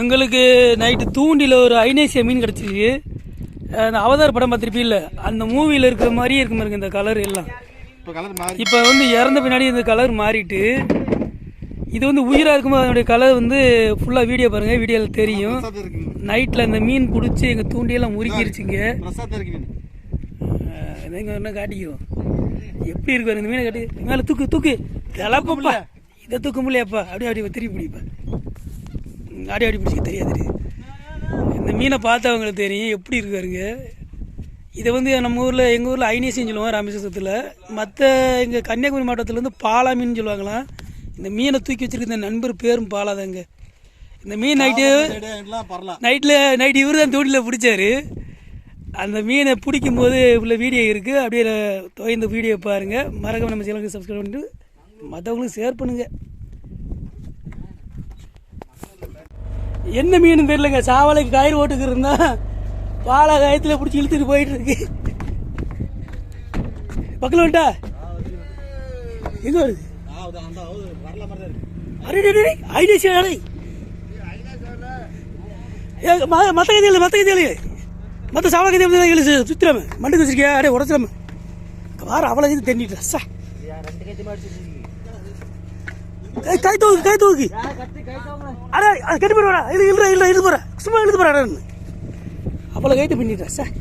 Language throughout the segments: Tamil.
எங்களுக்கு நைட்டு தூண்டில ஒரு ஐநேசிய மீன் கிடச்சிருக்கு. அந்த அவதார் படம் பார்த்துருப்பீல்ல அந்த மூவியில் இருக்கிற மாதிரியே இருக்கு பாருங்க இந்த கலர் எல்லாம். இப்போ வந்து இறந்த பின்னாடி இந்த கலர் மாறிட்டு இது வந்து உயிராக இருக்கும்போது அதனுடைய கலர் வந்து ஃபுல்லாக வீடியோ பாருங்கள் வீடியோவில் தெரியும். நைட்டில் அந்த மீன் பிடிச்சி எங்கள் தூண்டியெல்லாம் முறுக்கிருச்சுங்க. பிரசாத் இருக்கு மீன் எங்க என்ன காட்டிக்கிறோம் எப்படி இருக்கு பாருங்க இந்த மீனை காட்டி மேலே தூக்கு தூக்கு. கிளப்பப்பா இதை தூக்க முடியப்பா அப்படியே அப்படியே திருப்பி பிடிப்பா. அப்படியே அப்படி பிடிச்சிக்க தெரியாது. இந்த மீனை பார்த்தவங்களுக்கு தெரியும் எப்படி இருக்கு பாருங்க. இதை வந்து நம்ம ஊரில் எங்கள் ஊரில் ஐநேசின்னு சொல்லுவோம் ராமேஸ்வரத்தில் மற்ற எங்கள் கன்னியாகுமரி மாவட்டத்தில் வந்து பாலா மீன் சொல்லுவாங்களாம். இந்த மீனை தூக்கி வச்சிருக்க இந்த நண்பர் பேரும் பாலாதாங்க. இந்த மீன் நைட்டு நைட்டில் நைட் இவர் தான் தூண்டில் பிடிச்சாரு. அந்த மீனை பிடிக்கும் போது உள்ள வீடியோ இருக்குது அப்படியே தொய்ந்த வீடியோ பாருங்கள் மறக்காம நம்ம சேனலுக்கு சப்ஸ்கிரைப் பண்ணிட்டு மற்றவங்களுக்கு ஷேர் பண்ணுங்கள் என்ன மீன் தெரியலங்க. சாவலைக்கு கயிறு ஓட்டுக்கு இருந்தா பாலை கயத்தில் பிடிச்சி இழுத்துட்டு போயிட்டு இருக்கு. பக்கத்தில் வந்துட்டா? எங்கே வருது? அந்த வரல மாதிரி தான் இருக்கு அடே அடே, அடே ஐடியா அடே. ஏ கதையில் மத்த கதையில் மற்ற சாவல கதை எழுது சுத்திராம மண்டுக்கு வச்சிருக்கியா? அடே உடச்சிடாம வார அவ்வளோ இது தென்னிட்டு சா. கை தூக்கு கை தூக்கு அடே அது கட்டி போடுறா இது இல்லை இல்லை இது போற சும்மா எழுது போறா அவ்வளோ கைத்து பண்ணிட்டா சார்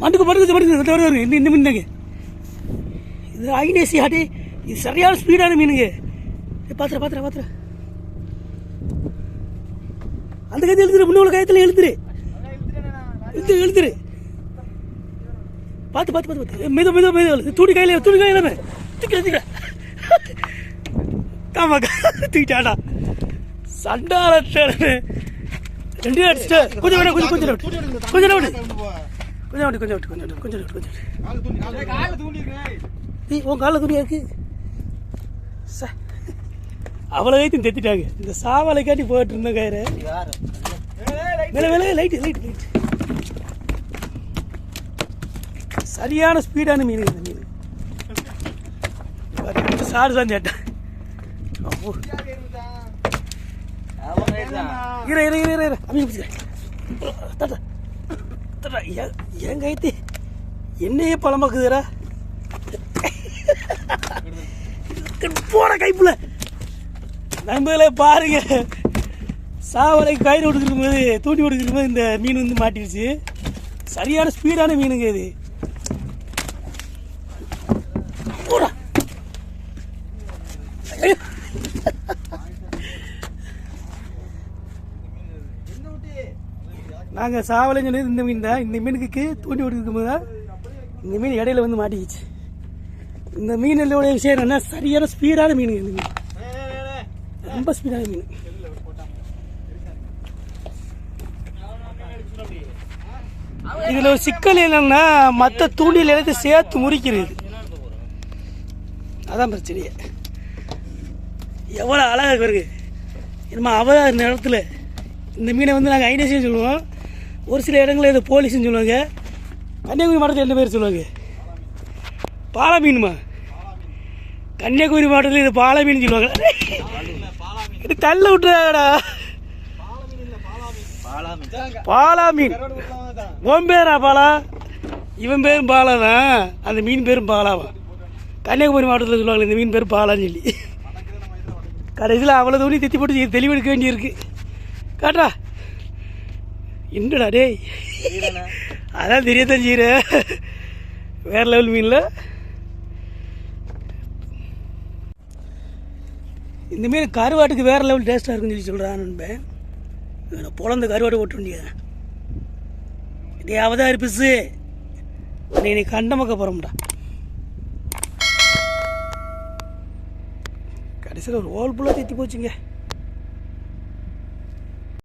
மண்டுக்கு மண்டுக்கு மண்டுக்கு வருது இந்த இந்த மீனுங்க இது ஐநேசி ஆட்டி இது சரியான ஸ்பீடான மீனுங்க. பாத்திர பாத்திர பாத்திர அந்த கைத்தில் எழுத்துரு முன்ன உள்ள கயத்தில் எழுத்துரு எழுத்துரு எழுத்துரு பார்த்து பார்த்து பார்த்து மெது மெது மெது தூடி கையில் தூடி கையில் தூக்கி தூக்கி ஆமாக்கா தூக்கிட்டாடா சண்டால ரெண்டு அடிச்சுட்டு கொஞ்சம் விட கொஞ்சம் கொஞ்சம் கொஞ்சம் விடு. கொஞ்சம் விட்டு கொஞ்சம் விட்டு கொஞ்சம் விட்டு கொஞ்சம் விட்டு கொஞ்சம் கால நீ உன் காலில் துணியா இருக்கு? ச. அவ்வளோ வைத்து தெத்திட்டாங்க. இந்த சாவலை போயிட்டு இருந்தேன் கயிறு. மேலே மேலே லைட்டு லைட் லைட் சரியான ஸ்பீடான மீன் இந்த மீன். பாரு, சாடு தான் சேட்டேன் இரு இரு இரு இரு அம்மி பிடிச்சிக்கிறேன் தட்டா தட்டா ஏன் என் கைத்து? என்னையே பழமாக்குதுரா போட கைப்புல. நண்பர்களே பாருங்க. சாவலை கயிறு விட்டுருக்கும் போது தூண்டி விட்டுருக்கும் போது இந்த மீன் வந்து மாட்டிருச்சு சரியான ஸ்பீடான மீனுங்க இது போடா நாங்கள் நாங்க இந்த மீன் தான். இந்த மீனுக்கு தூண்டி விட்டுருக்கும் போது தான் இந்த மீன் இடையில வந்து மாட்டிக்கிச்சு. இந்த மீனோட விஷயம் என்னன்னா சரியான ஸ்பீடான மீன் இந்த மீன் ரொம்ப ஸ்பீடான மீன். இதுல ஒரு சிக்கல் என்னன்னா மற்ற தூண்டில் எல்லாத்தையும் சேர்த்து முறிக்கிறது. அதான் பிரச்சனையே. எவ்வளோ அழகாக இருக்கு என்னமா அவ நேரத்தில் இந்த மீனை வந்து நாங்கள் ஐநேசியம் சொல்லுவோம். ஒரு சில இடங்களில் இது போலீஸ்னு சொல்லுவாங்க. கன்னியாகுமரி மாவட்டத்தில் என்ன பேர் சொல்லுவாங்க? பாலா மீனுமா கன்னியாகுமரி மாவட்டத்தில் இது பாலா மீன் சொல்லுவாங்க. இது தள்ள விட்டுறாடா பாலா மீன் உன் பேரா பாலா? இவன் பேரும் பாலா தான் அந்த மீன் பேரும் பாலாவா? கன்னியாகுமரி மாவட்டத்தில் சொல்லுவாங்க இந்த மீன் பேர் பாலான்னு சொல்லி. கடைசியில் அவ்வளோ தூணி தித்தி போட்டு தெளிவெடுக்க வேண்டியிருக்கு. காட்டா என்னடா டேய். அதான் தெரியத்தான் செய்கிற வேற லெவல் மீனில். இந்த மீன் கருவாட்டுக்கு வேறு லெவல் டேஸ்ட்டாக இருக்குன்னு சொல்லி சொல்கிறான் நண்பன் நான் பொழந்த கருவாடு ஓட்ட வேண்டியது இதே அவதாரி பிசு நீ கண்டமக்க போகிறோம்டா கடைசியில் ஒரு ஓல் புல்லாக தேத்தி போச்சுங்க.